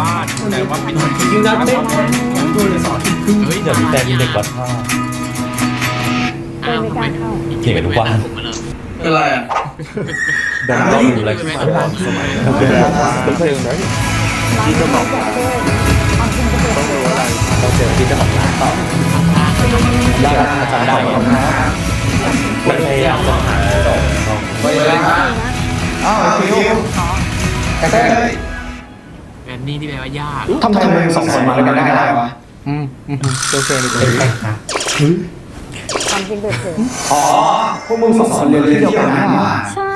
บ้าน แต่ว่าเป็นคนยิงนัดเต้นดูเลยสอนเฮ้ยเดี๋ยวแต่มีเด็กวัดท่าอ้าวทำไมเก่งกับทุกวันเป็นไรอะดังต้องอยู่อะไรกันบ้างสมัยนั้นเป็นเพลงไหนที่จะบอกต้องรู้อะไรเราเจอที่จะบอกร้านต่อได้จำได้มันพยายามจะหาต่อไปเลยครับอ้าวคิวแต่แอ นนี่ที่แปลว่ายากทำไมมึงสองคนมาด้วยกันได้วะอืมอืมโอเคเลยความจริงเปิดเผยอ๋อ พวกมึงสองคนเรียนที่เดียวกันนี่หว่าใช่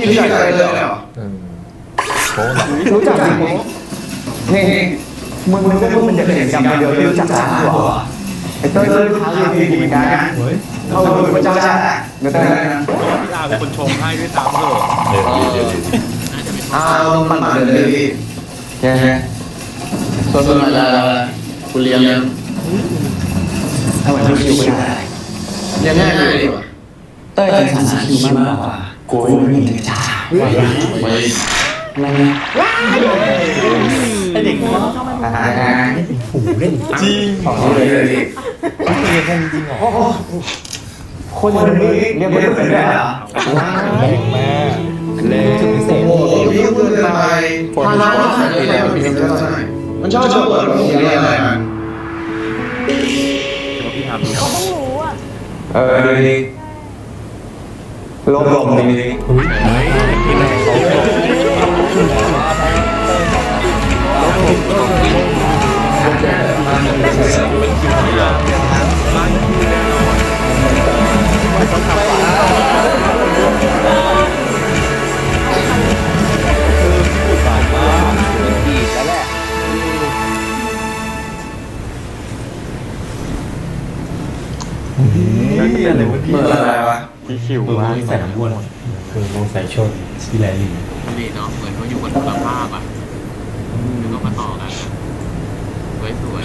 นี่พี่รู้จักกันเลยเหรอโค้งหรอรู้จักจริงนี่มึงมึงก็มึงเป็นเด็กจำเดียวที่รู้จักกันเหรอไอ้เต้ยเต้ยท้าเรียนดีเหมือนกันเขาเป็นพระเจ้าจ้าเดี๋ยวเต้ยพี่อาเป็นคนชงให้ด้วยซ้ำเลยเดี๋ยวเดี๋ยวน่าจะเป็นอ้าวมันมาเลย พี่แค่ส่วนมึงอะไรกูเรียนทำไมไม่คิวไม่ได้เรียนง่ายเลยดีกว่าเต้ยเป็นสารคิวมากกว่ากูไม่มีเลยจ้าไม่ไม่ไอเด็กน้องอ่าหูเล่นจริงของเลยเลยพี่เรียนกันจริงเหรอคนนี้เรียกว่าเป็นได้เหรอแรงมาก เล่นจุดพิเศษโอ้โหพี่เกินไปพาน้องใส่ไปแล้วพี่เกินไปมันชอบชอบเปิดโรงเรียนอะไรมันพี่ทำเขาต้องรู้อะเออดูดิลมลมดีเฮ้ยที่ไหนเขานั่นเป็ นอะไรวะพี่เปิดอะไรวะพี่คิวคือว่าใส่น้ำวนคือวงสายชนที่แลลิงนี่เนาะเหมือนเขาอยู่บนคนละภาพอะแล้วก็มาต่อกันสวยสวย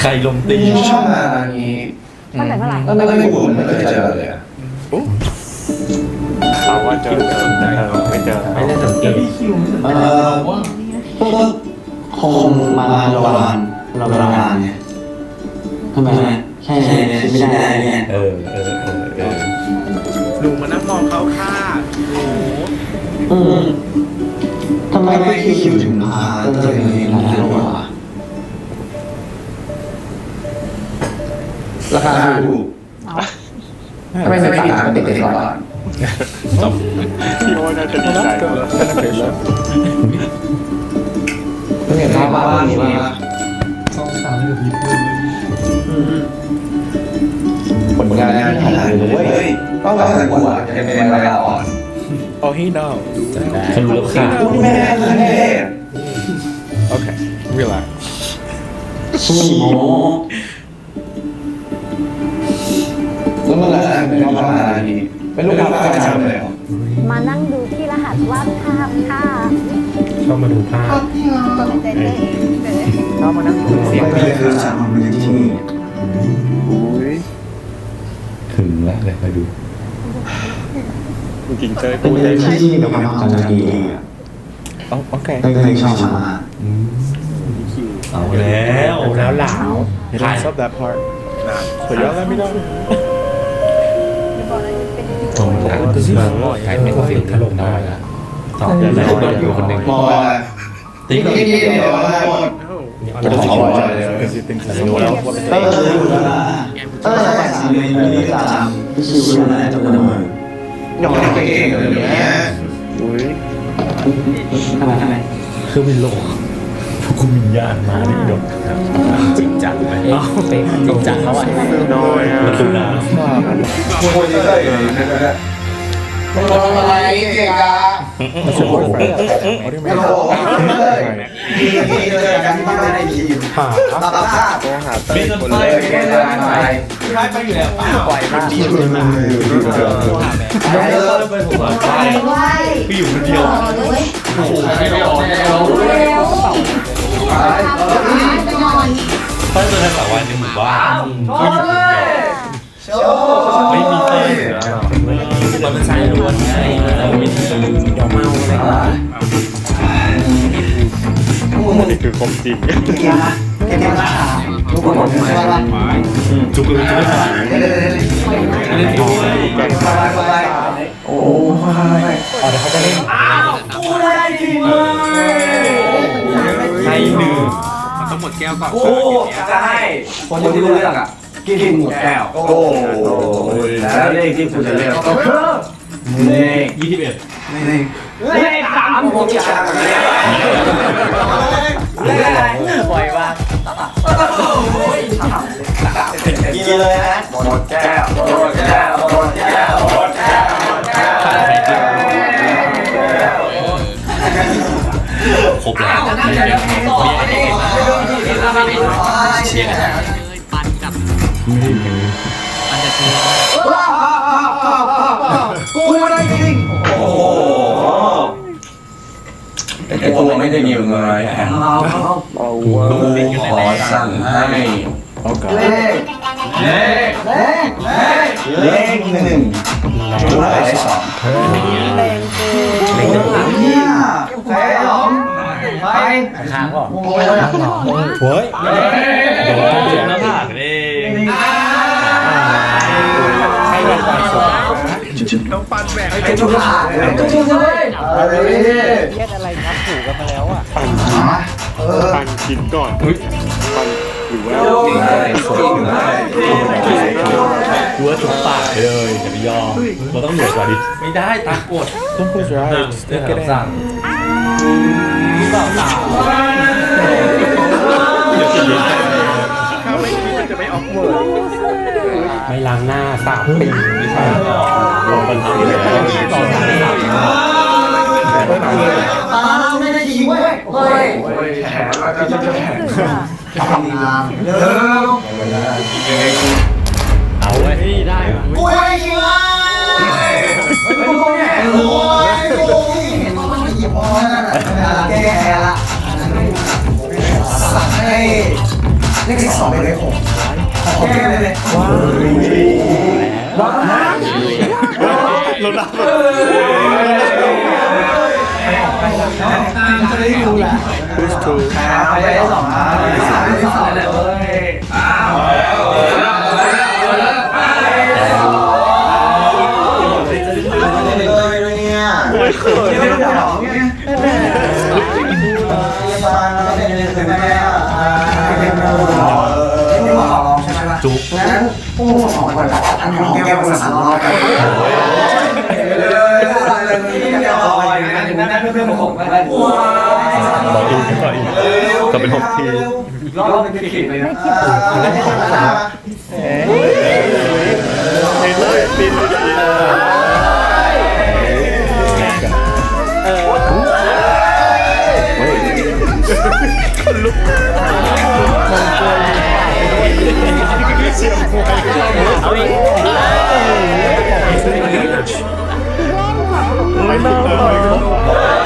ใครลมตีพี่ชอบอะไรนี้ตั้งแต่เมื่อไหร่แล้วไม่ไม่ผมไม่เคยเจอเลยอะเขาว่าเจอเจอไม่เจอไม่ได้สังเกตเออก็คงมาระวานระวานเนี่ยทำไมแค่ไม่ได้เนี่ย อืมทำไมไม่คิวถึงพาเต้ยร้านเราวะราคาถูกทำไมไม่ติดตามเด็กๆก่อนพี่โอ้น่าจะดีใจน่าจะเป็นแล้วเพิ่งเห็นภาพบ้านนี้มาผลงานที่ถ่ายเลยเว้ยก็แบบกูอะจะเป็นเวลาอ่อน โอ้ฮีโน่ฉันรู้แล้วค่ะแม่แม่โอเค relax ขี้โม้แล้วมันอะไรเป็นลูกค้าอะไรนี่เป็นลูกค้าประจำเลยเหรอมานั่งดูที่รหัสวาดภาพค่ะชอบมาดูภาพเต้นเต้นเต้นเข้ามานั่งดูเสียงไม่เคยจำมันที่นี่อุ้ยถึงแล้วเลยมาดู จริงๆเจอเป็นพูดได้ที่ที่มีความจำดีอะโอเคเคยชอบมาเอาแล้วแล้วหลาว He don't stop that part but y'all let me know ผมถามก็คือใครเป็นฟิลถล่มได้ละตอบแล้วแล้วอยู่คนหนึ่งมองอะไรติ๊กนี่นี่เดี๋ยวได้หมด but it's all because he thinks I know what เต้ยรู้แล้วนะเต้ยใส่สีเลยไม่ได้จำพี่คิวรู้นะจำได้ไหมหยอกเก่งๆเลยเนี่ยอุ้ยทำไมทำไมคือวินโลพวกคุณวิญญาณมาในดกจริงจังไหมเป็นจริงจังแล้วอะน้อยอะประตูน้ควรจะได้เลยนะมึงทำ อะไรเก่งอะไม่ใช่ boyfriend what do you ไม่ mean รู้ที่ที่เจอกันที่บ้านในทีมหาตาตาโทรหาเต้ยคนแรเลยกแกจะไปร้ายไปอยู่แล้วปล่อยมันดีไปเลยไปไหวพี่อยู่คนเดียวเลยไม่ได้ออกแนวเร็ว คือความจริงเกมนะเกมนะทุกคนผมใช่ป่ะจุกเลยจุกเลยเล่นเล่นเล่นเล่นไปไปไปโอ้ยอ๋อเดี๋ยวเขาจะเล่นให้หนึ่งมันต้องหมดแก้วก่อนโอ้จะให้คนที่รู้เรื่องอะกินหมดแก้วโอ้แล้วเลขที่คุณจะเลือกก็คือเลขยี่สิบเอ็ดเลขสามผมจะากเลขอะไรปล่อยวางกินเลยนะหมดแก้วหมดแก้วหมดแก้วหมดแก้ว ได้ยิงเลยแอนกูขอสั่งให้เลขเลขเลขเลขหนึ่งเลขสองแรงเกินเลขหนึ่งเนี่ยใครหรอไปค้างก่อนโอ้ยหรอเฮ้ยเดี๋ยวต้องเจ็บหน้าผากเองให้เราความสุขต้องปันแบกไอ้จุ๊บขาจุ๊บจุ๊บเลยเออเครียดอะไรครับ ปันกินก่อนอุ้ยปันหรือว่าโอ้ยกูว่าจุกปากเลยอย่าไปยอมเราต้องเหนือกว่าดิไม่ได้ตามกฎต้องพูดว่ายเรื่องคำสั่งต่อสามไม่ล้างหน้าสามปีไม่ใช่ลงบันทึกเลยต่อจาก แขนก็จะแขนทำงานเร็วเอาไว้ได้กูให้ยิงเลยกูเนี่ยโอ้ยกูต้องหยิบมาแก้ละสั่งให้เลขสองเป็นเลขหกขอแก้เลยว้าวร้อนนะเราดับจะได้ดูแหละไปได้สองนะสามได้สองเลยเลยเนี่ยไม่เขินไม่ได้หรอกเนี่ยมาไม่ได้เลยแม่ไม่บอกลองใช่ไหมล่ะจุกงั้นโอ้สองคนอันนี้แก้วภาษาลอกั ต่ออีกต่ออีกก็เป็นหกที รอบเป็นขีดเลยนะเลยปีนเลยเอาอีกไม่น่า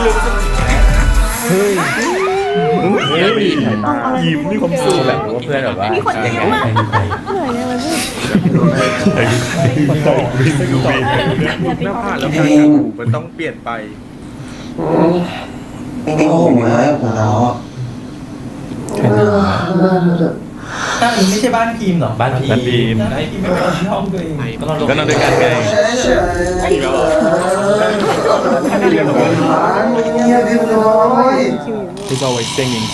ยิ้มมีความสุขแบบว่าเพื่อนแบบว่ามีคนยิ้มอะเหนื่อยเลยมันต่อวิ่งดูวิ่งหน้าผากแล้วการกัดหูมันต้องเปลี่ยนไปโอ้โหเลยผมแล้วตั้งไม่ใช่บ้านพีมหรอบ้านพีมไอ้พีมไม่ไปที่ห้องตัวเองก็นอนด้วยกันไงเฉยๆเรียบร้อย He's always singing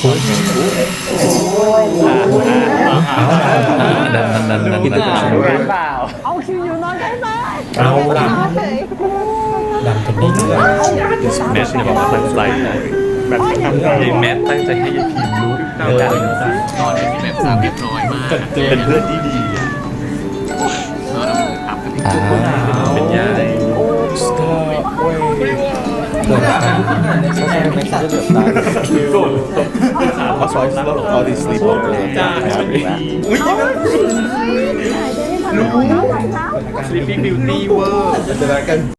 ดันดันดันดันดันเอาคิวอยู่นอนได้ไหมเอาดันเฉยดันกันนี้แมทเนี่ยบอกว่าตั้งใจแบบยิงแมทตั้งใจให้ยายพิมรู้ เรื่องการนอนที่แบบสามเรียบร้อยมากเป็นเพื่อนที่ดีอะนอนแล้วมือขับกันที่เป็นยายเกิดอะไรขึ้นในช่วงนี้ไม่ตัดเดือดตาโกรธ That's why I love all these sleepover. Yeah. อุ้ยรู้สลีปปี้บิวตี้เวอร์